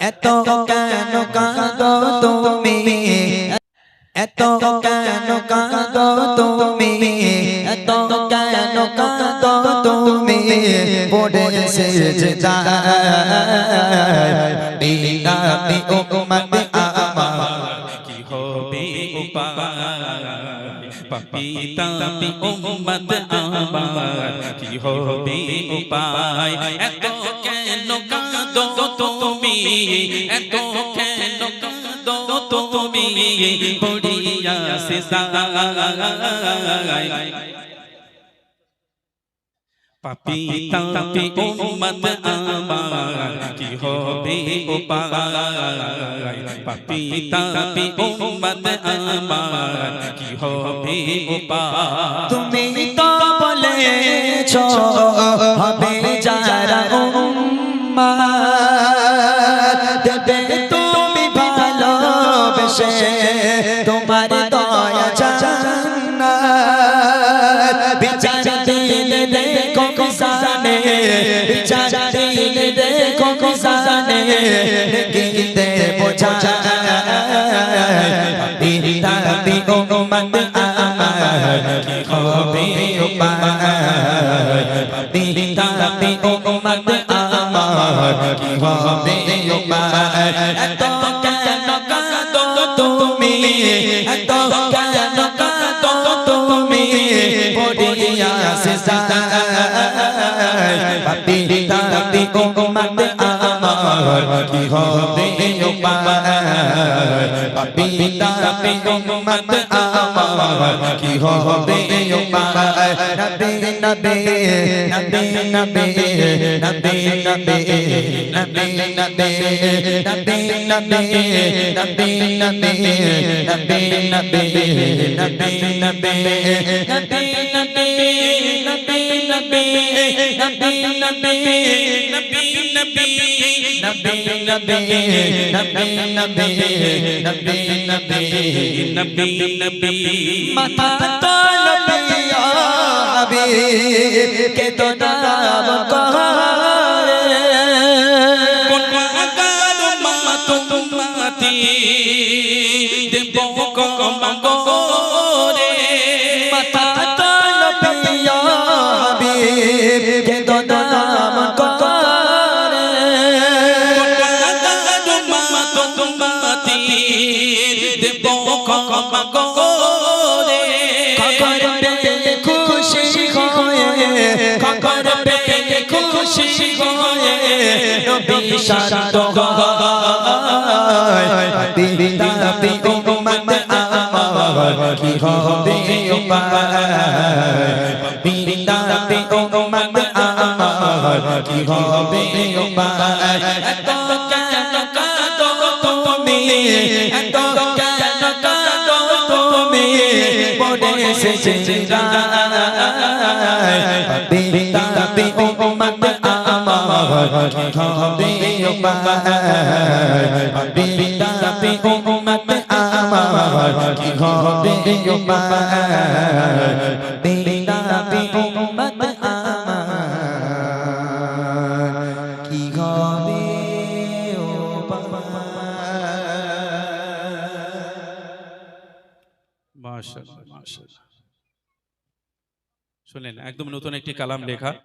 এত কেন কাঁদো তুমি? এত কেন কাঁদো তুমি? এত কেন কাঁদো তুমি? পড়ে সেজদা বিনা বি উম্মত আমার, কি হবে উপায়? উম্মত আমার, কি হবে উপায়? এত কেন কাঁদো তুমি, এত কেন কাঁদো তুমি, পড়িয়া সে আমার, কি হবে উপায় পাপিতা পি উম্মত আমার, কি হবে উপায় তুমি তো বলেছ দেবে তুমি ভালোবেসে তোমার দয়া জান্নাত। বিচার দিলে দেখো কিসানে বিচার দিলে দেখো কিসানে গীতে বোঝা পিতা পি উম্মত আমার, কি হবে উপায় পিতা পি উম্মত আমার কি হবে উপায় এত কেন কাঁদো তুমি এত কেন কাঁদো তুমি পড়িয়া সিসায় পিতা পি উম্মত আমার কি হবে উপায় পিতা উম্মত আমার কি হবে উপায় নবী নবী নবী নবী নবী নবী নবী নবী নবী নবী নবী নবী নবী নবী নবী নবী নবী নবী নবী নবী নবী নবী নবী নবী নবী নবী নবী নবী নবী নবী নবী মাথা তোল পিয়া হাবিব কে তো নাম করে কোন আগার মা তোমাতি দেব কমগরে মাথা তোল পিয়া উম্মতির দেব ক্ষমা করে কখন পেলে খুশি হয়ে কখন পেলে খুশি হয়ে নবী শান্ত হয় দিদাতি উম্মত আমার কি হবে উপায় দিদাতি উম্মত আমার কি হবে উপায় সেজদা পাবে তাবে উম্মত আমার হবে উপায় পাবে তাবে উম্মত আমার হবে উপায় মাশাআল্লাহ মাশাআল্লাহ শুনলেন একদম নতুন একটি কালাম লেখা